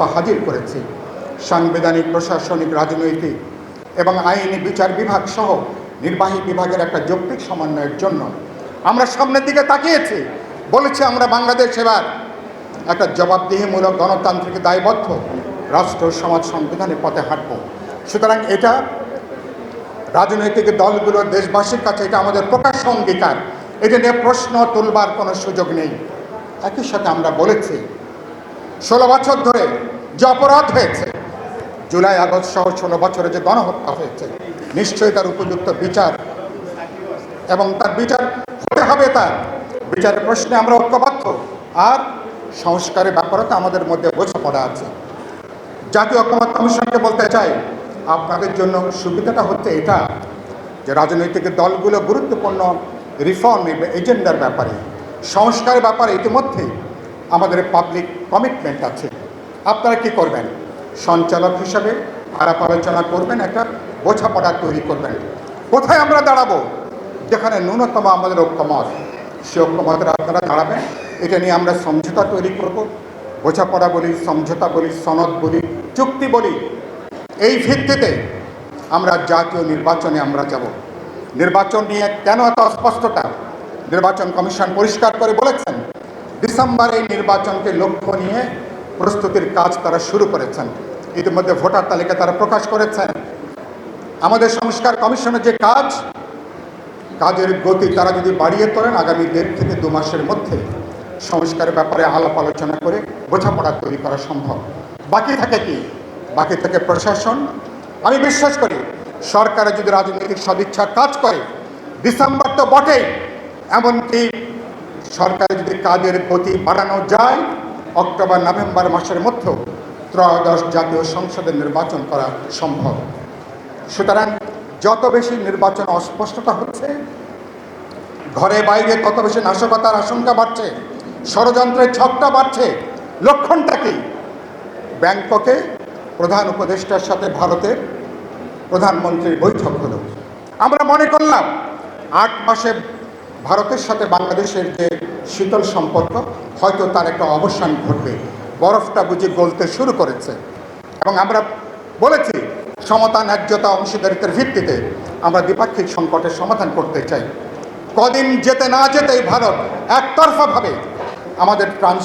দফা হাজির করেছি। সাংবিধানিক, প্রশাসনিক, রাজনৈতিক এবং আইনি বিচার বিভাগ সহ নির্বাহী বিভাগের একটা যৌক্তিক সমন্বয়ের জন্য আমরা সামনের দিকে তাকিয়েছি, বলেছি আমরা বাংলাদেশ এবার একটা জবাবদিহিমূলক গণতান্ত্রিক দায়বদ্ধ রাষ্ট্র, সমাজ, সংবিধানের পথে হাঁটব। সুতরাং এটা রাজনৈতিক দলগুলোর দেশবাসীর কাছে এটা আমাদের প্রকাশ্য অঙ্গীকার। এটা নিয়ে প্রশ্ন তুলবার কোনো সুযোগ নেই। একই সাথে আমরা বলেছি, ষোলো বছর ধরে যে অপরাধ হয়েছে, জুলাই, আগস্ট সহ ষোলো বছরে যে গণহত্যা হয়েছে, নিশ্চয়ই তার উপযুক্ত বিচার এবং তার বিচার হতে হবে তার। বিচারের প্রশ্নে আমরা ঐক্যবদ্ধ। আর সংস্কারের ব্যাপারে তো আমাদের মধ্যে বোঝাপড়া আছে। জাতীয় ঐক্যমত কমিশনকে বলতে চাই, আপনাদের জন্য সুবিধাটা হচ্ছে এটা যে রাজনৈতিক দলগুলো গুরুত্বপূর্ণ রিফর্ম এজেন্ডার ব্যাপারে, সংস্কারের ব্যাপারে ইতিমধ্যে আমাদের পাবলিক কমিটমেন্ট আছে। আপনারা কি করবেন? সঞ্চালক হিসাবে আলাপ আলোচনা করবেন, একটা বোঝাপড়া তৈরি করবেন। কোথায় আমরা দাঁড়াবো? যেখানে ন্যূনতম আমাদের ঐক্যমত। সে ঐক্যমতের আপনারা দাঁড়াবেন। এটা নিয়ে আমরা সমঝোতা তৈরি করব। বোঝাপড়া বলি, সমঝোতা বলি, সনদ বলি, চুক্তি বলি। এই ভিত্তিতে আমরা জাতীয় নির্বাচনে আমরা যাব। নির্বাচন নিয়ে কেন এত অস্পষ্টতা? নির্বাচন কমিশন পরিষ্কার করে বলেছেন, ডিসেম্বরে নির্বাচনকে লক্ষ্য নিয়ে প্রস্তুতির কাজ তারা শুরু করেছেন। ইতিমধ্যে ভোটার তালিকা তারা প্রকাশ করেছেন। আমাদের সংস্কার কমিশনের যে কাজ, কাজের গতি তারা যদি বাড়িয়ে তোলেন, আগামী দেড় থেকে দু মাসের মধ্যে সংস্কারের ব্যাপারে আলাপ আলোচনা করে বোঝাপড়া তৈরি করা সম্ভব। বাকি থাকে কি? বাকি থাকে প্রশাসন। আমি বিশ্বাস করি, সরকারের যদি রাজনৈতিক সদিচ্ছা কাজ করে, ডিসেম্বর তো বটেই। এমনকি সরকারের যদি কাজের গতি বাড়ানো যায় অক্টোবর, নভেম্বর মাসের মধ্যেও ত্রয়োদশ জাতীয় সংসদের নির্বাচন করা সম্ভব। সুতরাং যত বেশি নির্বাচন অস্পষ্টতা হচ্ছে, ঘরে বাইরে তত বেশি নাশকতার আশঙ্কা বাড়ছে, ষড়যন্ত্রের ছকটা বাড়ছে, লক্ষণটা কি? ব্যাংককে প্রধান উপদেষ্টার সাথে ভারতের প্রধানমন্ত্রীর বৈঠক হলো। আমরা মনে করলাম, আট মাসে ভারতের সাথে বাংলাদেশের যে শীতল সম্পর্ক হয়তো তার একটা অবসান ঘটবে। বরফটা বুঝি গলতে শুরু করেছে। এবং আমরা বলেছি সমতা ন্যায্যতা অংশীদারিত্বের ভিত্তিতে আমরা দ্বিপাক্ষিক সংকটের সমাধান করতে চাই। কদিন যেতে না যেতেই ভারত একতরফাভাবে আমাদের ট্রান্স